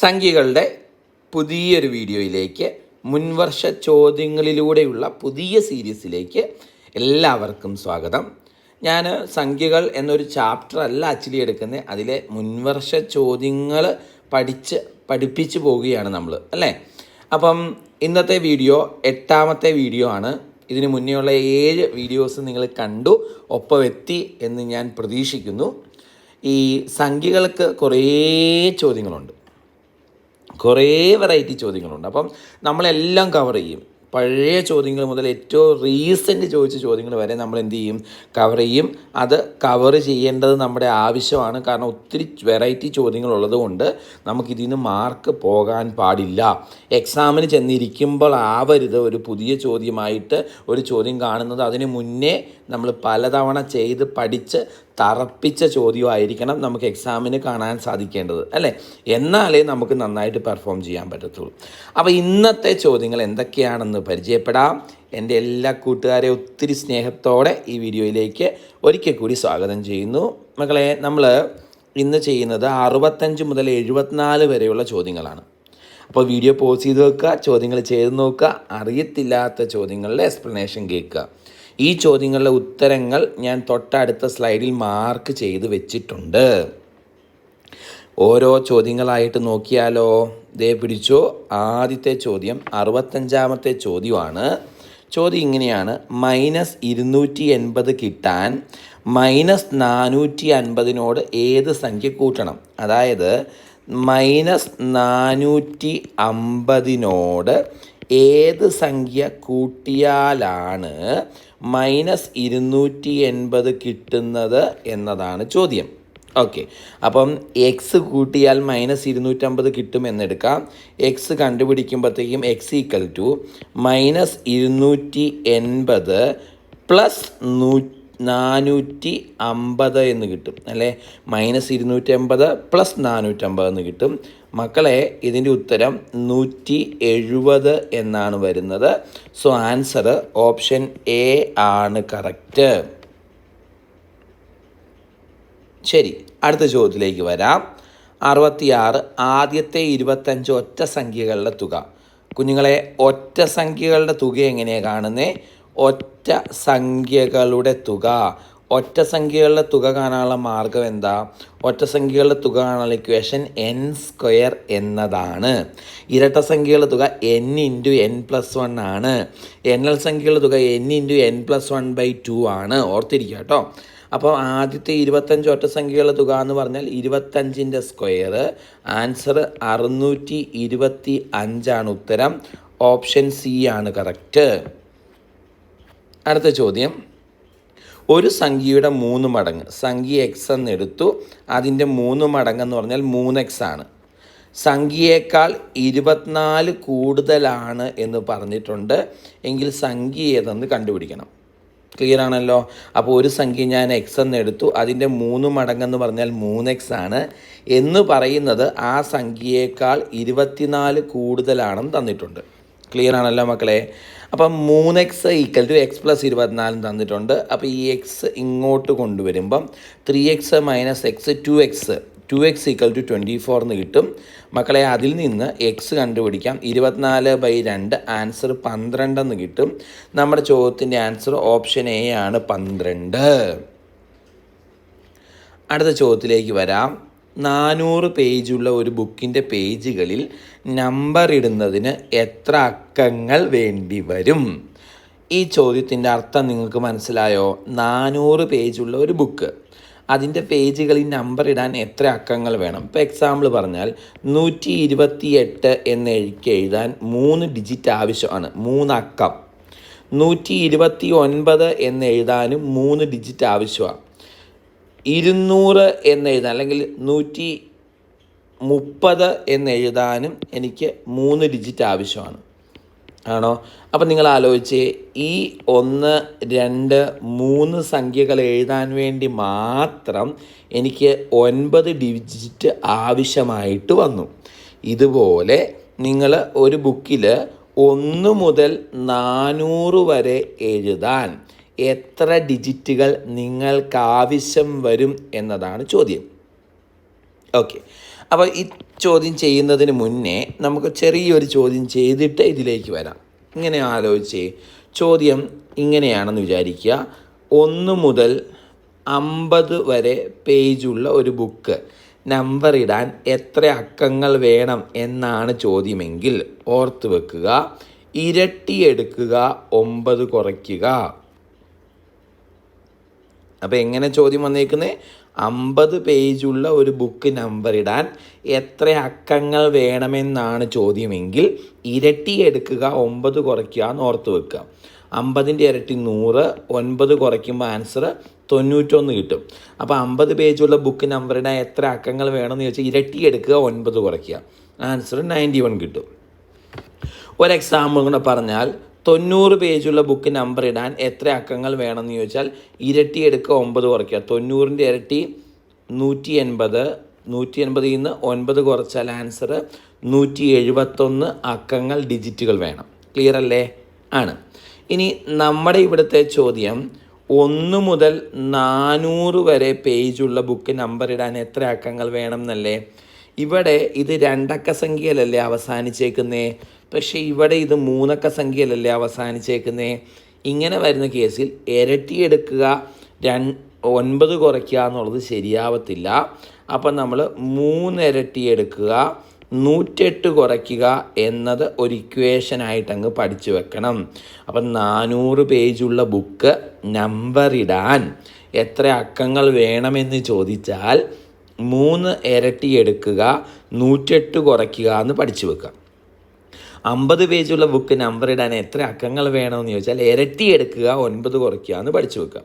സംഖ്യകളുടെ പുതിയൊരു വീഡിയോയിലേക്ക് മുൻവർഷ ചോദ്യങ്ങളിലൂടെയുള്ള പുതിയ സീരീസിലേക്ക് എല്ലാവർക്കും സ്വാഗതം. ഞാൻ സംഖ്യകൾ എന്നൊരു ചാപ്റ്റർ അല്ല ആക്ച്വലി എടുക്കുന്നത്. അതിലെ മുൻവർഷ ചോദ്യങ്ങൾ പഠിച്ച് പഠിപ്പിച്ചു പോവുകയാണ് നമ്മൾ അല്ലേ? അപ്പം ഇന്നത്തെ വീഡിയോ എട്ടാമത്തെ വീഡിയോ ആണ്. ഇതിന് മുന്നേയുള്ള ഏഴ് വീഡിയോസ് നിങ്ങൾ കണ്ടു ഒപ്പമെത്തി എന്ന് ഞാൻ പ്രതീക്ഷിക്കുന്നു. ഈ സംഖ്യകൾക്ക് കുറേ ചോദ്യങ്ങളുണ്ട്. കുറേ വെറൈറ്റി ചോദ്യങ്ങളുണ്ട്. അപ്പം നമ്മളെല്ലാം കവർ ചെയ്യും. പഴയ ചോദ്യങ്ങൾ മുതൽ ഏറ്റവും റീസെന്റ് ചോദിച്ച ചോദ്യങ്ങൾ വരെ നമ്മൾ എന്ത് ചെയ്യും? കവർ ചെയ്യും. അത് കവർ ചെയ്യേണ്ടത് നമ്മുടെ ആവശ്യമാണ്. കാരണം ഒത്തിരി വെറൈറ്റി ചോദ്യങ്ങളുള്ളത് കൊണ്ട് നമുക്കിതിൽ നിന്ന് മാർക്ക് പോകാൻ പാടില്ല. എക്സാമിന് ചെന്നിരിക്കുമ്പോൾ ആവരുത്. ഒരു പുതിയ ചോദ്യമായിട്ട് ഒരു ചോദ്യം കാണുന്നത് അതിന് മുന്നേ നമ്മൾ പലതവണ ചെയ്ത് പഠിച്ച് തറപ്പിച്ച ചോദ്യമായിരിക്കണം നമുക്ക് എക്സാമിന് കാണാൻ സാധിക്കേണ്ടത് അല്ലേ? എന്നാലേ നമുക്ക് നന്നായിട്ട് പെർഫോം ചെയ്യാൻ പറ്റത്തുള്ളൂ. അപ്പോൾ ഇന്നത്തെ ചോദ്യങ്ങൾ എന്തൊക്കെയാണെന്ന് പരിചയപ്പെടാം. എന്റെ എല്ലാ കൂട്ടുകാരെ ഒത്തിരി സ്നേഹത്തോടെ ഈ വീഡിയോയിലേക്ക് ഒരിക്കൽ കൂടി സ്വാഗതം ചെയ്യുന്നു. മക്കളെ നമ്മൾ ഇന്ന് ചെയ്യുന്നത് അറുപത്തഞ്ച് മുതൽ എഴുപത്തിനാല് വരെയുള്ള ചോദ്യങ്ങളാണ്. അപ്പോൾ വീഡിയോ പോസ് ചെയ്ത് വെക്കുക ചോദ്യങ്ങൾ ചെയ്ത് നോക്കുക അറിയത്തില്ലാത്ത ചോദ്യങ്ങളുടെ എക്സ്പ്ലനേഷൻ കേൾക്കുക. ഈ ചോദ്യങ്ങളുടെ ഉത്തരങ്ങൾ ഞാൻ തൊട്ടടുത്ത സ്ലൈഡിൽ മാർക്ക് ചെയ്ത് വെച്ചിട്ടുണ്ട്. ഓരോ ചോദ്യങ്ങളായിട്ട് നോക്കിയാലോ? ദേ പിടിച്ചോ. ആദ്യത്തെ ചോദ്യം അറുപത്തഞ്ചാമത്തെ ചോദ്യമാണ്. ചോദ്യം ഇങ്ങനെയാണ്. മൈനസ് ഇരുന്നൂറ്റി എൺപത് കിട്ടാൻ മൈനസ് നാനൂറ്റി അൻപതിനോട് ഏത് സംഖ്യ കൂട്ടണം? അതായത് മൈനസ് നാനൂറ്റി അമ്പതിനോട് ഏത് സംഖ്യ കൂട്ടിയാലാണ് മൈനസ് ഇരുന്നൂറ്റി എൺപത് കിട്ടുന്നത് എന്നതാണ് ചോദ്യം. ഓക്കെ. അപ്പം എക്സ് കൂട്ടിയാൽ മൈനസ് ഇരുന്നൂറ്റമ്പത് കിട്ടും എന്നെടുക്കാം. എക്സ് കണ്ടുപിടിക്കുമ്പോഴത്തേക്കും എക്സ് ഈക്വൽ ടു മൈനസ് ഇരുന്നൂറ്റി എൺപത് പ്ലസ് നൂ നാനൂറ്റി അമ്പത് എന്ന് കിട്ടും. അല്ലേ? മൈനസ് ഇരുന്നൂറ്റി അമ്പത് പ്ലസ് നാനൂറ്റമ്പത് എന്ന് കിട്ടും. മക്കളെ ഇതിന്റെ ഉത്തരം നൂറ്റി എഴുപത് എന്നാണ് വരുന്നത്. സോ ആൻസർ ഓപ്ഷൻ എ ആണ് കറക്റ്റ് ശരി അടുത്ത ചോദ്യത്തിലേക്ക് വരാം. അറുപത്തിയാറ് ആദ്യത്തെ ഇരുപത്തഞ്ച് ഒറ്റ സംഖ്യകളുടെ തുക. കുഞ്ഞുങ്ങളെ ഒറ്റ സംഖ്യകളുടെ തുക എങ്ങനെയാണ് കാണുന്നത് ഒറ്റ സംഖ്യകളുടെ തുക. ഒറ്റ സംഖ്യകളുടെ തുക കാണാനുള്ള മാർഗം എന്താ? ഒറ്റ സംഖ്യകളുടെ തുക കാണാനുള്ള ഇക്വേഷൻ എൻ സ്ക്വയർ എന്നതാണ്. ഇരട്ട സംഖ്യകളുടെ തുക N into N plus one ആണ്. എണ്ണൽ സംഖ്യകളുടെ തുക N into N plus one by two ആണ്. ഓർത്തിരിക്കുക കേട്ടോ. അപ്പോൾ ആദ്യത്തെ ഇരുപത്തഞ്ച് ഒറ്റ സംഖ്യകളുടെ തുക എന്ന് പറഞ്ഞാൽ ഇരുപത്തഞ്ചിന്റെ സ്ക്വയർ ആൻസർ അറുന്നൂറ്റി ഇരുപത്തി അഞ്ചാണ് ഉത്തരം. ഓപ്ഷൻ സി ആണ് കറക്റ്റ് അടുത്ത ചോദ്യം. ഒരു സംഖ്യയുടെ മൂന്ന് മടങ്ങ്. സംഖ്യ എക്സ് എന്ന് എടുത്തു. അതിന്റെ മൂന്ന് മടങ്ങ് എന്ന് പറഞ്ഞാൽ മൂന്ന് എക്സ് ആണ്. സംഖ്യയേക്കാൾ ഇരുപത്തിനാല് കൂടുതലാണ് എന്ന് പറഞ്ഞിട്ടുണ്ട്. എങ്കിൽ സംഖ്യ ഏതെന്ന് കണ്ടുപിടിക്കണം. ക്ലിയർ ആണല്ലോ? അപ്പോൾ ഒരു സംഖ്യ ഞാൻ എക്സ് എന്ന് എടുത്തു. അതിന്റെ മൂന്ന് മടങ്ങെന്ന് പറഞ്ഞാൽ മൂന്ന് എക്സ് ആണ്. എന്ന് പറയുന്നത് ആ സംഖ്യയേക്കാൾ ഇരുപത്തിനാല് കൂടുതലാണെന്ന് തന്നിട്ടുണ്ട്. ക്ലിയർ ആണല്ലോ മക്കളെ. അപ്പം മൂന്ന് X equal to X plus ഇരുപത്തിനാലും തന്നിട്ടുണ്ട്. അപ്പോൾ ഈ എക്സ് ഇങ്ങോട്ട് കൊണ്ടുവരുമ്പം three X minus X two X two X equal to twenty four എന്ന് കിട്ടും. മക്കളെ അതിൽ നിന്ന് എക്സ് കണ്ടുപിടിക്കാം. ഇരുപത്തിനാല് ബൈ രണ്ട് ആൻസർ പന്ത്രണ്ടെന്ന് കിട്ടും. നമ്മുടെ ചോദ്യത്തിന്റെ ആൻസർ ഓപ്ഷൻ എ ആണ് പന്ത്രണ്ട്. അടുത്ത ചോദ്യത്തിലേക്ക് വരാം. നാനൂറ് പേജുള്ള ഒരു ബുക്കിന്റെ പേജുകളിൽ നമ്പർ ഇടുന്നതിന് എത്ര അക്കങ്ങൾ വേണ്ടി വരും? ഈ ചോദ്യത്തിന്റെ അർത്ഥം നിങ്ങൾക്ക് മനസ്സിലായോ? നാനൂറ് പേജുള്ള ഒരു ബുക്ക്. അതിന്റെ പേജുകളിൽ നമ്പർ ഇടാൻ എത്ര അക്കങ്ങൾ വേണം? ഇപ്പോൾ എക്സാമ്പിൾ പറഞ്ഞാൽ നൂറ്റി ഇരുപത്തി എട്ട് എന്ന് എനിക്ക് എഴുതാൻ മൂന്ന് ഡിജിറ്റ് ആവശ്യമാണ്. മൂന്ന് അക്കം. നൂറ്റി ഇരുപത്തി ഒൻപത് എന്ന് എഴുതാനും മൂന്ന് ഡിജിറ്റ് ആവശ്യമാണ്. ഇരുന്നൂറ് എന്ന് എഴുതാൻ അല്ലെങ്കിൽ നൂറ്റി മുപ്പത് എന്ന് എഴുതാനും എനിക്ക് മൂന്ന് ഡിജിറ്റ് ആവശ്യമാണ്. ആണോ? അപ്പം നിങ്ങൾ ആലോചിച്ച് ഈ ഒന്ന് രണ്ട് മൂന്ന് സംഖ്യകൾ എഴുതാൻ വേണ്ടി മാത്രം എനിക്ക് ഒൻപത് ഡിജിറ്റ് ആവശ്യമായിട്ട് വന്നു. ഇതുപോലെ നിങ്ങൾ ഒരു ബുക്കിൽ ഒന്ന് മുതൽ നാനൂറ് വരെ എഴുതാൻ എത്ര ഡിജിറ്റുകൾ നിങ്ങൾക്ക് ആവശ്യം വരും എന്നതാണ് ചോദ്യം. ഓക്കെ അപ്പോൾ ഈ ചോദ്യം ചെയ്യുന്നതിന് മുന്നേ നമുക്ക് ചെറിയൊരു ചോദ്യം ചെയ്തിട്ട് ഇതിലേക്ക് വരാം. ഇങ്ങനെ ആലോചിച്ചേ ചോദ്യം ഇങ്ങനെയാണെന്ന് വിചാരിക്കുക. ഒന്ന് മുതൽ അമ്പത് വരെ പേജുള്ള ഒരു ബുക്ക് നമ്പർ ഇടാൻ എത്ര അക്കങ്ങൾ വേണം എന്നാണ് ചോദ്യമെങ്കിൽ ഓർത്ത് വെക്കുക. ഇരട്ടിയെടുക്കുക ഒമ്പത് കുറയ്ക്കുക. അപ്പോൾ എങ്ങനെ ചോദ്യം വന്നേക്കുന്നത് അമ്പത് പേജുള്ള ഒരു ബുക്ക് നമ്പർ ഇടാൻ എത്ര അക്കങ്ങൾ വേണമെന്നാണ് ചോദ്യമെങ്കിൽ ഇരട്ടി എടുക്കുക ഒമ്പത് കുറയ്ക്കുക എന്ന് ഓർത്ത് വെക്കുക. അമ്പതിന്റെ ഇരട്ടി നൂറ് ഒൻപത് കുറയ്ക്കുമ്പോൾ ആൻസർ തൊണ്ണൂറ്റൊന്ന് കിട്ടും. അപ്പോൾ അമ്പത് പേജുള്ള ബുക്ക് നമ്പർ ഇടാൻ എത്ര അക്കങ്ങൾ വേണമെന്ന് ചോദിച്ചാൽ ഇരട്ടി എടുക്കുക ഒൻപത് കുറയ്ക്കുക. ആൻസർ നയന്റി വൺ കിട്ടും. ഒരു എക്സാമ്പിൾ കൂടെ പറഞ്ഞാൽ തൊണ്ണൂറ് പേജുള്ള ബുക്ക് നമ്പർ ഇടാൻ എത്ര അക്കങ്ങൾ വേണമെന്ന് ചോദിച്ചാൽ ഇരട്ടി എടുക്കുക ഒമ്പത് കുറയ്ക്കുക. തൊണ്ണൂറിന്റെ ഇരട്ടി നൂറ്റി എൺപത് നൂറ്റി എൺപതിൽ നിന്ന് ഒൻപത് കുറച്ചാൽ ആൻസർ നൂറ്റി എഴുപത്തൊന്ന് അക്കങ്ങൾ ഡിജിറ്റുകൾ വേണം. ക്ലിയർ അല്ലേ? ആണ്. ഇനി നമ്മുടെ ഇവിടുത്തെ ചോദ്യം ഒന്ന് മുതൽ നാനൂറ് വരെ പേജുള്ള ബുക്ക് നമ്പർ ഇടാൻ എത്ര അക്കങ്ങൾ വേണം എന്നല്ലേ? ഇവിടെ ഇത് രണ്ടക്ക സംഖ്യയിലല്ലേ അവസാനിച്ചേക്കുന്നേ? പക്ഷേ ഇവിടെ ഇത് മൂന്നക്ക സംഖ്യയിലല്ലേ അവസാനിച്ചേക്കുന്നേ? ഇങ്ങനെ വരുന്ന കേസിൽ ഇരട്ടിയെടുക്കുക രൺ ഒൻപത് കുറയ്ക്കുക എന്നുള്ളത് ശരിയാവത്തില്ല. അപ്പം നമ്മൾ മൂന്നിരട്ടി എടുക്കുക നൂറ്റെട്ട് കുറയ്ക്കുക എന്നത് ഒരു ഇക്വേഷനായിട്ട് അങ്ങ് പഠിച്ചു വെക്കണം. അപ്പം നാനൂറ് പേജുള്ള ബുക്ക് നമ്പർ ഇടാൻ എത്ര അക്കങ്ങൾ വേണമെന്ന് ചോദിച്ചാൽ മൂന്ന് ഇരട്ടി എടുക്കുക നൂറ്റെട്ട് കുറയ്ക്കുക എന്ന് പഠിച്ചു വെക്കുക. അമ്പത് പേജുള്ള ബുക്ക് നമ്പർ ഇടാൻ എത്ര അക്കങ്ങൾ വേണമെന്ന് ചോദിച്ചാൽ ഇരട്ടി എടുക്കുക ഒൻപത് കുറയ്ക്കുക എന്ന് പഠിച്ചു വെക്കുക.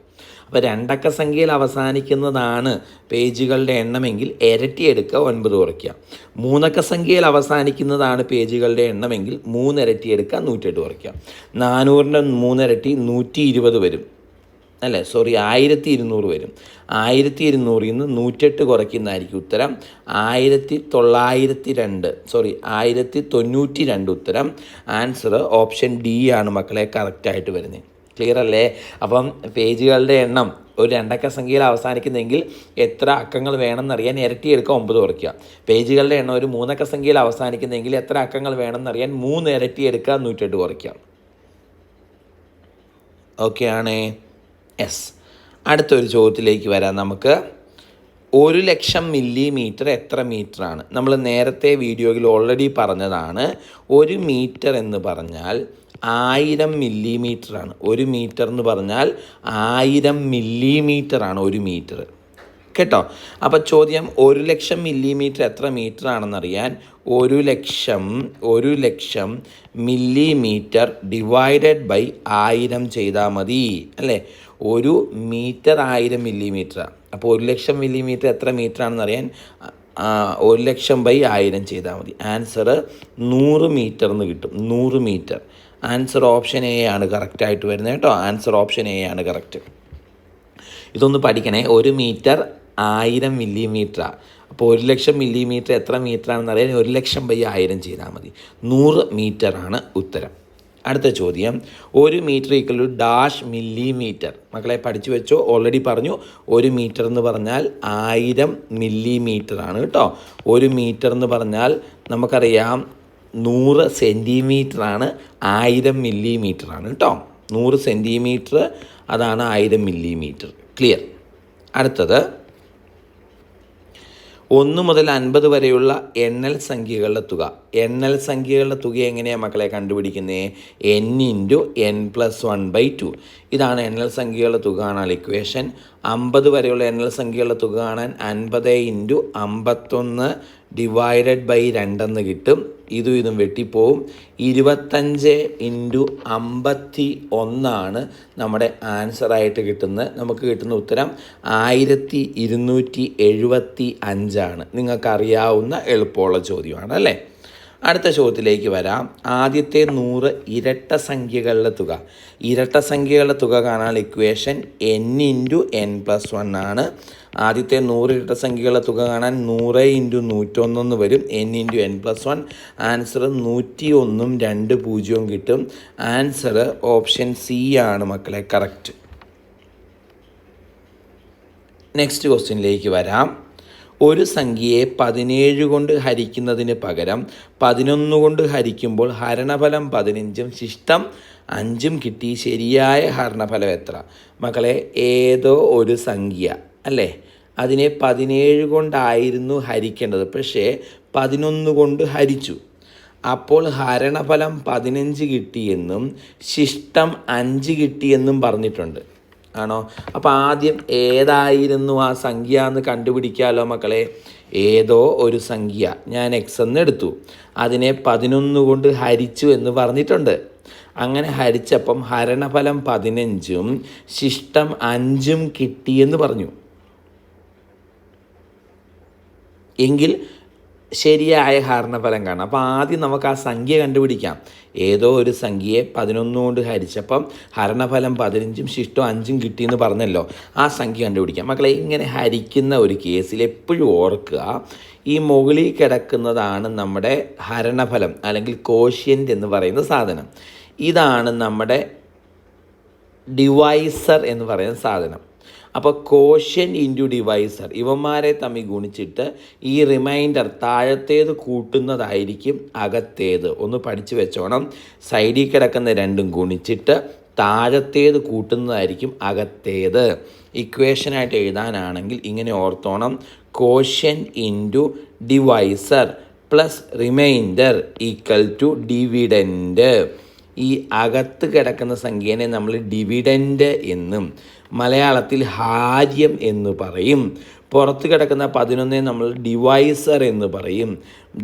അപ്പോൾ രണ്ടക്ക സംഖ്യയിൽ അവസാനിക്കുന്നതാണ് പേജുകളുടെ എണ്ണമെങ്കിൽ ഇരട്ടി എടുക്കുക ഒൻപത് കുറയ്ക്കുക. മൂന്നക്ക സംഖ്യയിൽ അവസാനിക്കുന്നതാണ് പേജുകളുടെ എണ്ണമെങ്കിൽ മൂന്നിരട്ടി എടുക്കുക നൂറ്റെട്ട് കുറയ്ക്കുക. നാനൂറിന്റെ മൂന്നിരട്ടി നൂറ്റി ഇരുപത് വരും. അല്ലേ? സോറി ആയിരത്തി ഇരുന്നൂറ് വരും. ആയിരത്തി ഇരുന്നൂറിൽ നിന്ന് നൂറ്റെട്ട് കുറയ്ക്കുന്നതായിരിക്കും ഉത്തരം. ആയിരത്തി തൊള്ളായിരത്തി രണ്ട് സോറി ആയിരത്തി തൊണ്ണൂറ്റി രണ്ട് ഉത്തരം. ആൻസർ ഓപ്ഷൻ ഡി ആണ് മക്കളെ കറക്റ്റായിട്ട് വരുന്നത് ക്ലിയർ അല്ലേ? അപ്പം പേജുകളുടെ എണ്ണം ഒരു രണ്ടക്ക സംഖ്യയിൽ അവസാനിക്കുന്നെങ്കിൽ എത്ര അക്കങ്ങൾ വേണമെന്നറിയാൻ ഇരട്ടി എടുക്കുക ഒമ്പത് കുറയ്ക്കുക. പേജുകളുടെ എണ്ണം ഒരു മൂന്നക്ക സംഖ്യയിൽ അവസാനിക്കുന്നെങ്കിൽ എത്ര അക്കങ്ങൾ വേണമെന്നറിയാൻ മൂന്ന് ഇരട്ടി എടുക്കുക നൂറ്റെട്ട് കുറയ്ക്കുക. ഓക്കെ ആണേ? എസ് അടുത്തൊരു ചോദ്യത്തിലേക്ക് വരാം നമുക്ക്. ഒരു ലക്ഷം മില്ലിമീറ്റർ എത്ര മീറ്ററാണ്? നമ്മൾ നേരത്തെ വീഡിയോയിൽ ഓൾറെഡി പറഞ്ഞതാണ്. ഒരു മീറ്റർ എന്ന് പറഞ്ഞാൽ ആയിരം മില്ലിമീറ്ററാണ്. ഒരു മീറ്റർ എന്ന് പറഞ്ഞാൽ ആയിരം മില്ലിമീറ്ററാണ് ഒരു മീറ്റർ. കേട്ടോ? അപ്പോൾ ചോദ്യം ഒരു ലക്ഷം മില്ലിമീറ്റർ എത്ര മീറ്റർ ആണെന്നറിയാൻ ഒരു ലക്ഷം ഒരു ലക്ഷം മില്ലിമീറ്റർ ഡിവൈഡഡ് ബൈ ആയിരം ചെയ്താൽ മതി അല്ലേ? ഒരു മീറ്റർ ആയിരം മില്ലിമീറ്റർ അപ്പോൾ ഒരു ലക്ഷം മില്ലിമീറ്റർ എത്ര മീറ്റർ ആണെന്ന് അറിയാൻ ഒരു ലക്ഷം ബൈ ആയിരം ചെയ്താൽ മതി. ആൻസർ നൂറ് മീറ്റർ എന്ന് കിട്ടും. നൂറ് മീറ്റർ ആൻസർ ഓപ്ഷൻ എ ആണ് കറക്റ്റായിട്ട് വരുന്നത് കേട്ടോ. ആൻസർ ഓപ്ഷൻ എ ആണ് കറക്റ്റ് ഇതൊന്ന് പഠിക്കണേ. ഒരു മീറ്റർ ആയിരം മില്ലിമീറ്ററാണ് അപ്പോൾ ഒരു ലക്ഷം മില്ലിമീറ്റർ എത്ര മീറ്റർ ആണെന്ന് അറിയാൻ ഒരു ലക്ഷം ബൈ ആയിരം ചെയ്താൽ മതി. നൂറ് ആണ് ഉത്തരം. അടുത്ത ചോദ്യം. ഒരു metre equal to dash millimetre. മക്കളെ പഠിച്ചു വെച്ചോ? ഓൾറെഡി പറഞ്ഞു. ഒരു മീറ്റർ എന്ന് പറഞ്ഞാൽ ആയിരം മില്ലിമീറ്റർ ആണ് കേട്ടോ. ഒരു മീറ്റർ എന്ന് പറഞ്ഞാൽ നമുക്കറിയാം നൂറ് സെന്റിമീറ്റർ ആണ് ആയിരം മില്ലിമീറ്റർ ആണ് കേട്ടോ. നൂറ് സെന്റിമീറ്റർ അതാണ് ആയിരം മില്ലിമീറ്റർ. ക്ലിയർ അടുത്തത്. ഒന്ന് മുതൽ അൻപത് വരെയുള്ള എണ്ണൽ സംഖ്യകളുടെ തുക. എണ്ണൽ സംഖ്യകളുടെ തുക എങ്ങനെയാണ് മക്കളെ കണ്ടുപിടിക്കുന്നത് N into N plus one by two ഇതാണ് എണ്ണൽ സംഖ്യകളുടെ തുക കാണാൻ ഇക്വേഷൻ അമ്പത് വരെയുള്ള എണ്ണൽ സംഖ്യകളുടെ തുക കാണാൻ അൻപത് ഇന്റു അമ്പത്തൊന്ന് ഡിവൈഡഡ് ബൈ രണ്ടെന്ന് കിട്ടും. ഇതും ഇതും വെട്ടിപ്പോവും. ഇരുപത്തഞ്ച് ഇന്റു അമ്പത്തി ഒന്നാണ് നമ്മുടെ ആൻസറായിട്ട് കിട്ടുന്നത്. നമുക്ക് കിട്ടുന്ന ഉത്തരം ആയിരത്തി ഇരുന്നൂറ്റി എഴുപത്തി അഞ്ചാണ് നിങ്ങൾക്കറിയാവുന്ന എളുപ്പമുള്ള ചോദ്യമാണ് അല്ലേ? അടുത്ത ചോദ്യത്തിലേക്ക് വരാം. ആദ്യത്തെ നൂറ് ഇരട്ട സംഖ്യകളുടെ തുക. ഇരട്ട സംഖ്യകളുടെ തുക കാണാൻ equation N into N plus one ആണ്. ആദ്യത്തെ നൂറ് ഇരട്ട സംഖ്യകളുടെ തുക കാണാൻ നൂറ് ഇന്റു നൂറ്റൊന്നെന്ന് വരും. N into N plus one answer നൂറ്റി ഒന്നും രണ്ട് പൂജ്യവും കിട്ടും. ആൻസർ ഓപ്ഷൻ സി ആണ് മക്കളെ കറക്റ്റ് നെക്സ്റ്റ് ക്വസ്റ്റ്യനിലേക്ക് വരാം. ഒരു സംഖ്യയെ പതിനേഴ് കൊണ്ട് ഹരിക്കുന്നതിന് പകരം പതിനൊന്ന് കൊണ്ട് ഹരിക്കുമ്പോൾ ഹരണഫലം പതിനഞ്ചും ശിഷ്ടം അഞ്ചും കിട്ടി. ശരിയായ ഹരണഫലം എത്ര? മക്കളെ ഏതോ ഒരു സംഖ്യ. അല്ലേ? അതിനെ പതിനേഴ് കൊണ്ടായിരുന്നു ഹരിക്കേണ്ടത്. പക്ഷേ പതിനൊന്ന് കൊണ്ട് ഹരിച്ചു. അപ്പോൾ ഹരണഫലം പതിനഞ്ച് കിട്ടിയെന്നും ശിഷ്ടം അഞ്ച് കിട്ടിയെന്നും പറഞ്ഞിട്ടുണ്ട്. ആണോ? അപ്പോൾ ആദ്യം ഏതായിരുന്നു ആ സംഖ്യ എന്ന് കണ്ടുപിടിക്കാമല്ലോ മക്കളെ? ഏതോ ഒരു സംഖ്യ. ഞാൻ എക്സ് എന്ന് എടുത്തു. അതിനെ പതിനൊന്ന് കൊണ്ട് ഹരിച്ചു എന്ന് പറഞ്ഞിട്ടുണ്ട്. അങ്ങനെ ഹരിച്ചപ്പം ഹരണഫലം പതിനഞ്ചും ശിഷ്ടം അഞ്ചും കിട്ടിയെന്ന് പറഞ്ഞു. എങ്കിൽ ശരിയായ ഹരണഫലം കാണാം. അപ്പോൾ ആദ്യം നമുക്ക് ആ സംഖ്യ കണ്ടുപിടിക്കാം. ഏതോ ഒരു സംഖ്യയെ പതിനൊന്നുകൊണ്ട് ഹരിച്ചപ്പം ഹരണഫലം പതിനഞ്ചും ശിഷ്ടം അഞ്ചും കിട്ടിയെന്ന് പറഞ്ഞല്ലോ. ആ സംഖ്യ കണ്ടുപിടിക്കാം. മക്കളെ ഇങ്ങനെ ഹരിക്കുന്ന ഒരു കേസിൽ എപ്പോഴും ഓർക്കുക ഈ മുകളിൽ കിടക്കുന്നതാണ് നമ്മുടെ ഹരണഫലം അല്ലെങ്കിൽ കോഷ്യന്റ് എന്ന് പറയുന്ന സാധനം. ഇതാണ് നമ്മുടെ ഡിവൈസർ എന്ന് പറയുന്ന സാധനം. അപ്പോൾ കോഷ്യൻ ഇന്റു ഡിവൈസർ ഇവന്മാരെ തമ്മിൽ ഗുണിച്ചിട്ട് ഈ റിമൈൻഡർ താഴത്തേത് കൂട്ടുന്നതായിരിക്കും അകത്തേത്. ഒന്ന് പഠിച്ചു വെച്ചോണം. സൈഡിൽ കിടക്കുന്ന രണ്ടും ഗുണിച്ചിട്ട് താഴത്തേത് കൂട്ടുന്നതായിരിക്കും അകത്തേത്. ഇക്വേഷനായിട്ട് എഴുതാനാണെങ്കിൽ ഇങ്ങനെ ഓർത്തോണം. Quotient into divisor plus remainder equal to dividend ഈ അകത്ത് കിടക്കുന്ന സംഖ്യേനെ നമ്മൾ ഡിവിഡന്റ് എന്നും. മലയാളത്തിൽ ഹാര്യം എന്ന് പറയും. പുറത്ത് കിടക്കുന്ന പതിനൊന്നെ നമ്മൾ ഡിവൈസർ എന്ന് പറയും.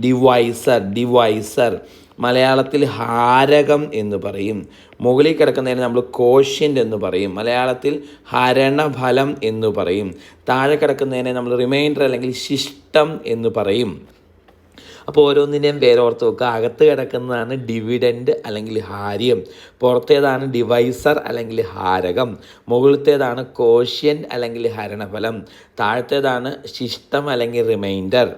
Divisor divisor. മലയാളത്തിൽ ഹാരകം എന്ന് പറയും. മുകളിൽ കിടക്കുന്നതിന് നമ്മൾ കോഷ്യന്റ് എന്ന് പറയും. മലയാളത്തിൽ ഹരണഫലം എന്ന് പറയും. താഴെ കിടക്കുന്നതിനെ നമ്മൾ റിമൈൻഡർ അല്ലെങ്കിൽ ശിഷ്ടം എന്ന് പറയും. അപ്പോൾ ഓരോന്നിനെയും പേരോർത്ത് വെക്കുക. അകത്ത് കിടക്കുന്നതാണ് ഡിവിഡൻഡ് അല്ലെങ്കിൽ ഹാര്യം. പുറത്തേതാണ് ഡിവൈസർ അല്ലെങ്കിൽ ഹാരകം. മുകളിലത്തേതാണ് കോഷ്യൻ അല്ലെങ്കിൽ ഹരണഫലം. താഴത്തേതാണ് ശിഷ്ടം അല്ലെങ്കിൽ റിമൈൻഡർ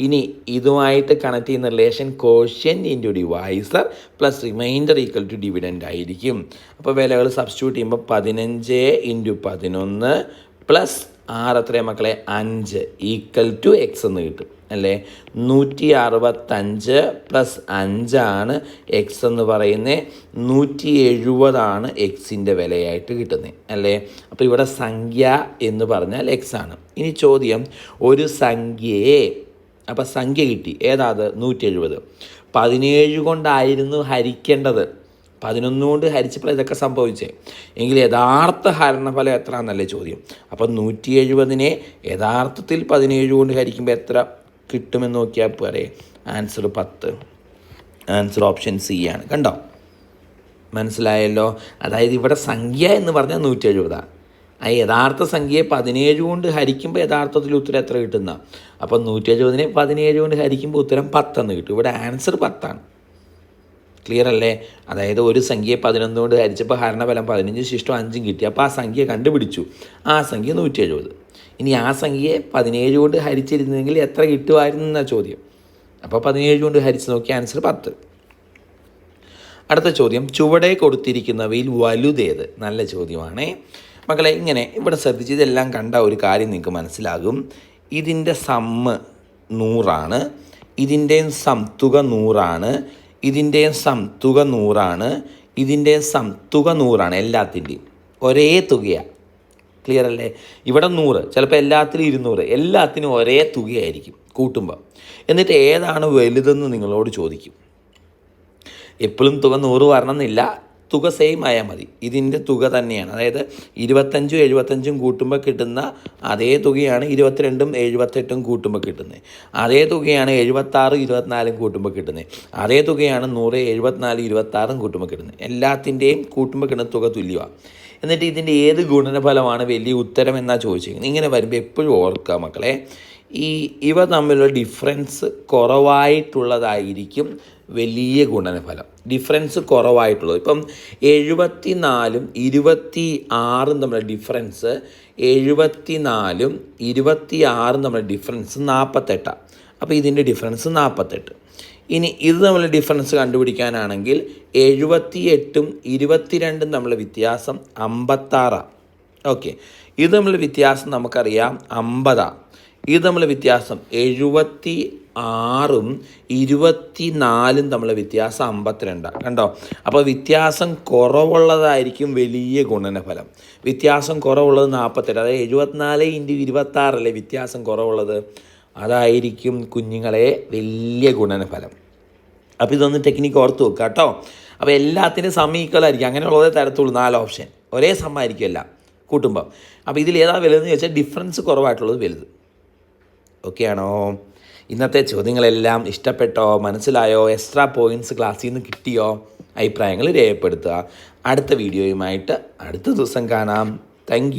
ഇനി ഇതുമായിട്ട് കണക്ട് ചെയ്യുന്ന relation quotient into divisor plus remainder equal to dividend ആയിരിക്കും. അപ്പോൾ വിലകൾ സബ്സ്റ്റിറ്റ്യൂട്ട് ചെയ്യുമ്പോൾ പതിനഞ്ച് ഇന്റു പതിനൊന്ന് പ്ലസ് ആറ് എത്രയാണ് മക്കളെ? അഞ്ച് ഈക്വൽ ടു എക്സ് എന്ന് കിട്ടും. അല്ലേ? നൂറ്റി അറുപത്തഞ്ച് പ്ലസ് അഞ്ചാണ് എക്സ് എന്ന് പറയുന്നത് നൂറ്റി എഴുപതാണ് എക്സിന്റെ വിലയായിട്ട് കിട്ടുന്നത് അല്ലേ? അപ്പോൾ ഇവിടെ സംഖ്യ എന്ന് പറഞ്ഞാൽ എക്സ് ആണ്. ഇനി ചോദ്യം ഒരു സംഖ്യയെ അപ്പോൾ സംഖ്യ കിട്ടി. ഏതാത്? നൂറ്റി എഴുപത് പതിനേഴ് കൊണ്ടായിരുന്നു ഹരിക്കേണ്ടത്. പതിനൊന്ന് കൊണ്ട് ഹരിച്ചപ്പോൾ ഇതൊക്കെ സംഭവിച്ചേ. എങ്കിൽ യഥാർത്ഥ ഹരണഫലം എത്ര എന്നല്ലേ ചോദ്യം? അപ്പം നൂറ്റി എഴുപതിനെ യഥാർത്ഥത്തിൽ പതിനേഴ് കൊണ്ട് ഹരിക്കുമ്പോൾ എത്ര? കിട്ടുമെന്ന് നോക്കിയാൽ പോരെ ആൻസർ പത്ത്. ആൻസർ ഓപ്ഷൻ സി ആണ്. കണ്ടോ? മനസ്സിലായല്ലോ? അതായത് ഇവിടെ സംഖ്യ എന്ന് പറഞ്ഞാൽ നൂറ്റി എഴുപതാണ് ആ യഥാർത്ഥ സംഖ്യയെ പതിനേഴ് കൊണ്ട് ഹരിക്കുമ്പോൾ യഥാർത്ഥത്തിൽ ഉത്തരം എത്ര കിട്ടുന്ന? അപ്പം നൂറ്റി എഴുപതിനെ പതിനേഴ് കൊണ്ട് ഹരിക്കുമ്പോൾ ഉത്തരം പത്തെന്ന് കിട്ടും. ഇവിടെ ആൻസർ പത്താണ്. ക്ലിയർ അല്ലേ? അതായത് ഒരു സംഖ്യയെ പതിനൊന്ന് കൊണ്ട് ഹരിച്ചപ്പോൾ ഹരണഫലം പതിനഞ്ച് ശിഷ്ടം അഞ്ചും കിട്ടി. അപ്പോൾ ആ സംഖ്യ കണ്ടുപിടിച്ചു. ആ സംഖ്യ നൂറ്റി എഴുപത് ഇനി ആ സംഖ്യയെ പതിനേഴ് കൊണ്ട് ഹരിച്ചിരുന്നെങ്കിൽ എത്ര കിട്ടുമായിരുന്നു എന്നാ ചോദ്യം. അപ്പോൾ പതിനേഴ് കൊണ്ട് ഹരിച്ച് നോക്കിയ ആൻസർ പത്ത്. അടുത്ത ചോദ്യം ചുവടെ കൊടുത്തിരിക്കുന്നവയിൽ വലുതേത്? നല്ല ചോദ്യമാണേ. മക്കളെ ഇങ്ങനെ ഇവിടെ ശ്രദ്ധിച്ച് ഇതെല്ലാം കണ്ട ഒരു കാര്യം നിങ്ങൾക്ക് മനസ്സിലാകും. ഇതിന്റെ സമ്മ് നൂറാണ്. ഇതിന്റെയും സംതുക നൂറാണ്. ഇതിന്റെയും സംതുക നൂറാണ്. ഇതിന്റെയും സംതുക നൂറാണ് എല്ലാത്തിന്റെയും ഒരേ തുകയാണ് ക്ലിയർ അല്ലേ? ഇവിടെ നൂറ് ചിലപ്പോൾ എല്ലാത്തിനും ഇരുന്നൂറ് എല്ലാത്തിനും ഒരേ തുകയായിരിക്കും കൂട്ടുമ്പോൾ എന്നിട്ട് ഏതാണ് വലുതെന്ന് നിങ്ങളോട് ചോദിക്കും. എപ്പോഴും തുക നൂറ് വരണമെന്നില്ല തുക സെയിം ആയാൽ മതി. ഇതിന്റെ തുക തന്നെയാണ്. അതായത് ഇരുപത്തഞ്ചും എഴുപത്തഞ്ചും കൂട്ടുമ്പോൾ കിട്ടുന്ന അതേ തുകയാണ് ഇരുപത്തിരണ്ടും എഴുപത്തെട്ടും കൂട്ടുമ്പോൾ കിട്ടുന്നത് അതേ തുകയാണ് എഴുപത്താറ് ഇരുപത്തിനാലും കൂട്ടുമ്പോൾ കിട്ടുന്നത് അതേ തുകയാണ് നൂറ് എഴുപത്തിനാല് ഇരുപത്താറും കൂട്ടുമ്പോൾ കിട്ടുന്നത് എല്ലാത്തിന്റെയും കൂട്ടുമ്പോൾ കിട്ടുന്ന തുക തുല്യമാണ് എന്നിട്ട് ഇതിന്റെ ഏത് ഗുണനഫലമാണ് വലിയ ഉത്തരം എന്നാണ് ചോദിച്ചിരിക്കുന്നത്? ഇങ്ങനെ വരുമ്പോൾ എപ്പോഴും ഓർക്കുക മക്കളെ ഈ ഇവ തമ്മിലുള്ള ഡിഫറൻസ് കുറവായിട്ടുള്ളതായിരിക്കും വലിയ ഗുണനഫലം. ഡിഫറൻസ് കുറവായിട്ടുള്ളത്. ഇപ്പം എഴുപത്തി നാലും ഇരുപത്തി ആറും തമ്മിലുള്ള ഡിഫറൻസ് എഴുപത്തി നാലും ഇരുപത്തി ആറും തമ്മിലുള്ള ഡിഫറൻസ് നാൽപ്പത്തെട്ടാണ് അപ്പോൾ ഇതിന്റെ ഡിഫറൻസ് നാൽപ്പത്തെട്ട് ഇനി ഇത് നമ്മൾ ഡിഫറൻസ് കണ്ടുപിടിക്കാനാണെങ്കിൽ എഴുപത്തി എട്ടും ഇരുപത്തിരണ്ടും നമ്മൾ വ്യത്യാസം അമ്പത്താറാണ് ഓക്കെ ഇത് നമ്മൾ വ്യത്യാസം നമുക്കറിയാം അമ്പതാണ് ഇത് നമ്മൾ വ്യത്യാസം എഴുപത്തി ആറും ഇരുപത്തി നാലും നമ്മൾ വ്യത്യാസം അമ്പത്തിരണ്ടാണ് കണ്ടോ? അപ്പോൾ വ്യത്യാസം കുറവുള്ളതായിരിക്കും വലിയ ഗുണനഫലം. വ്യത്യാസം കുറവുള്ളത് നാൽപ്പത്തെട്ട് അതായത് എഴുപത്തിനാല് ഇന്റു ഇരുപത്താറല്ലേ വ്യത്യാസം കുറവുള്ളത്? അതായിരിക്കും കുഞ്ഞുങ്ങളെ വലിയ ഗുണനഫലം. അപ്പോൾ ഇതൊന്ന് ടെക്നിക്ക് ഓർത്ത് വെക്കുക കേട്ടോ. അപ്പോൾ എല്ലാത്തിനും സമീക്വലായിരിക്കും അങ്ങനെയുള്ളതേ തരത്തുള്ളൂ. നാല് ഓപ്ഷൻ ഒരേ സമ്മായിരിക്കും എല്ലാം. കൂട്ടുമ്പം. അപ്പോൾ ഇതിൽ ഏതാ വലുതെന്ന് ചോദിച്ചാൽ ഡിഫറൻസ് കുറവായിട്ടുള്ളത് വലുത്. ഓക്കെ ആണോ? ഇന്നത്തെ ചോദ്യങ്ങളെല്ലാം ഇഷ്ടപ്പെട്ടോ? മനസ്സിലായോ? എക്സ്ട്രാ പോയിന്റ്സ് ക്ലാസ്സിൽ നിന്ന് കിട്ടിയോ? അഭിപ്രായങ്ങൾ രേഖപ്പെടുത്തുക. അടുത്ത വീഡിയോയുമായിട്ട് അടുത്ത ദിവസം കാണാം. താങ്ക്